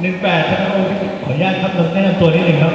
หนึ่งแปดท่านโอขออนุญาตครับเราแนะนำตัวนิดหนึ่งครับ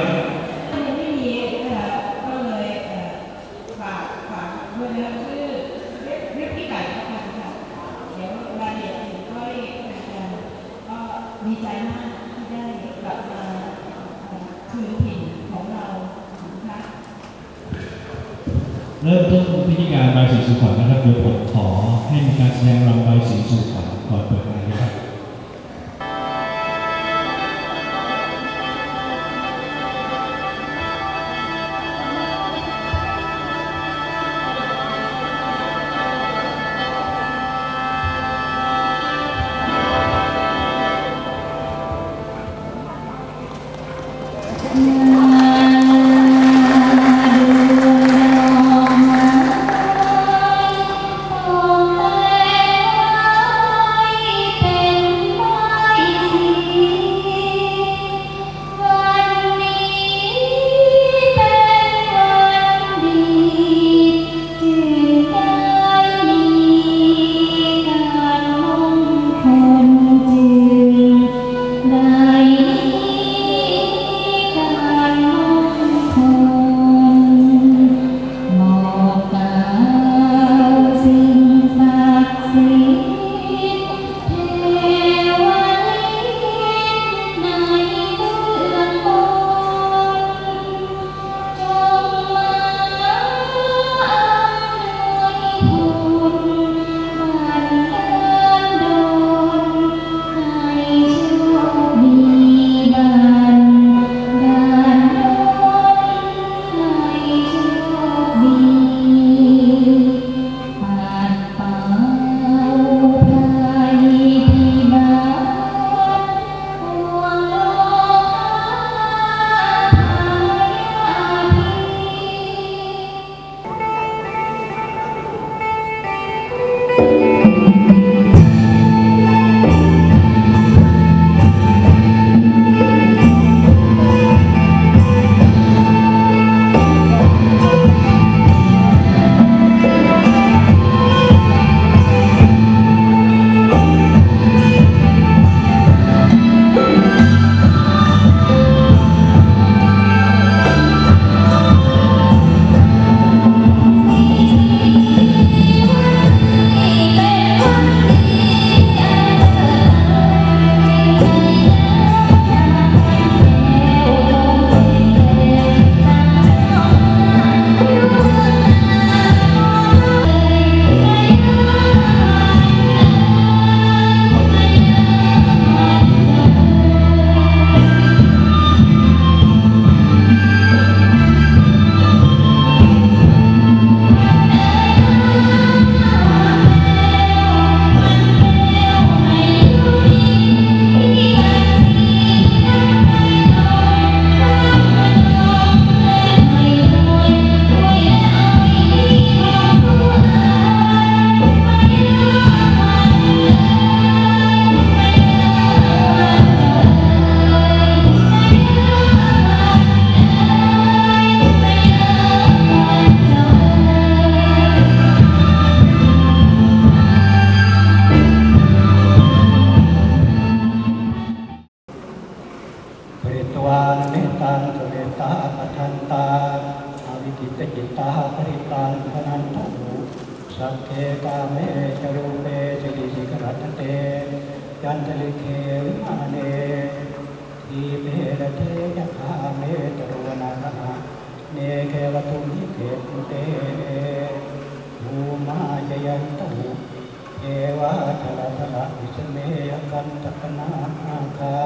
วาทลทละวิสเมยกันตกนาอาคา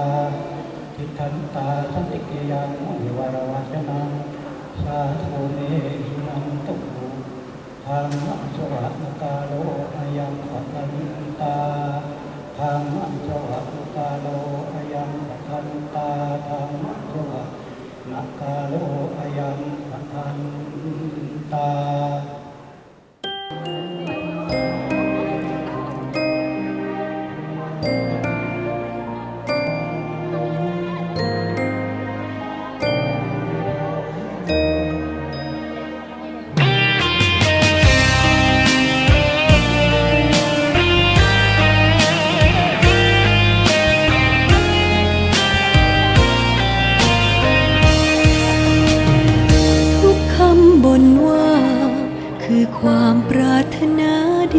ทิทันตาสันติกิยังวิวรวัจนังสาธุเมหินันตุธรรมะสวัสดิกาโลอายังปัตตันตาธรรมะสวัสดิกาโลอายังปัตตันตาธรรมะสวัสดิกาโลอายังปัตตันตา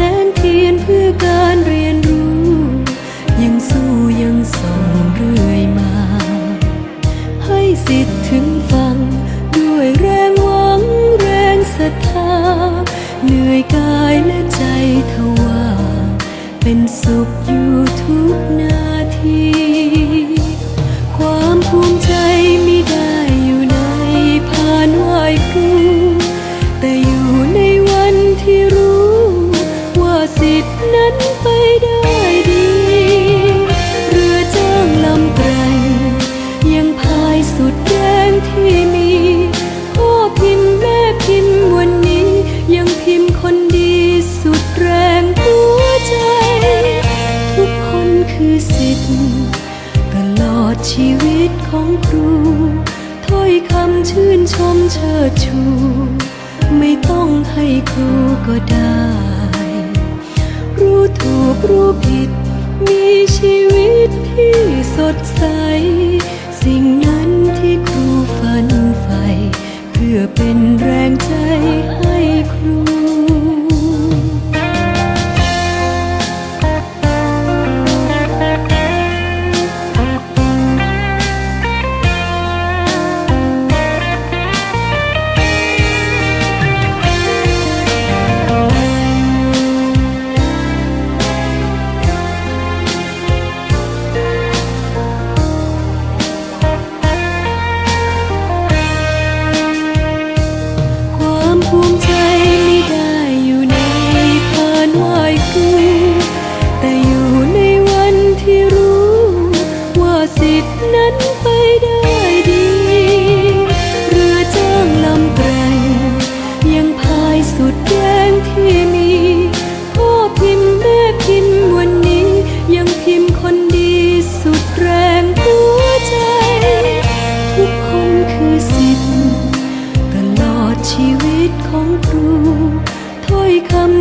แสงเทียนเพื่อการเรียนรู้ ดใส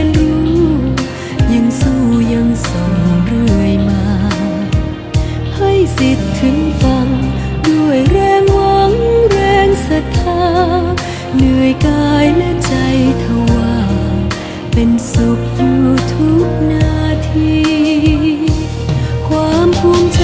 น ส่งเรื่อยมา ให้สิทธิ์ถึงฟัง ด้วยแรงหวังแรงศรัทธา เหนื่อยกายและใจทว่า เป็นสุขอยู่ทุกนาที ความภูมิใจ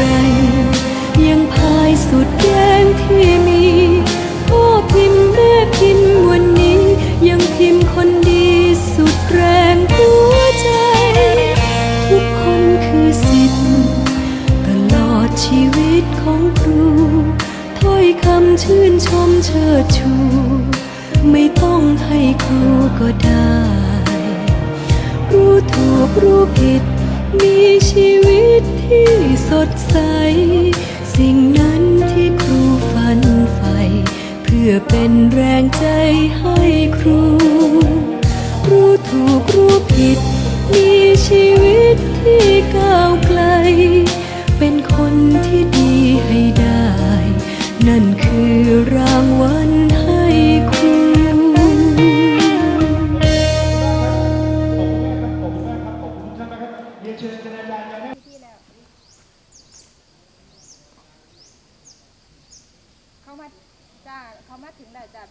พื่อเป็นแรงใจให้ครู รู้ถูกรู้ผิด มีชีวิตที่ก้าวไกล เป็นคนที่ดีให้ได้ นั่นคือรางวัล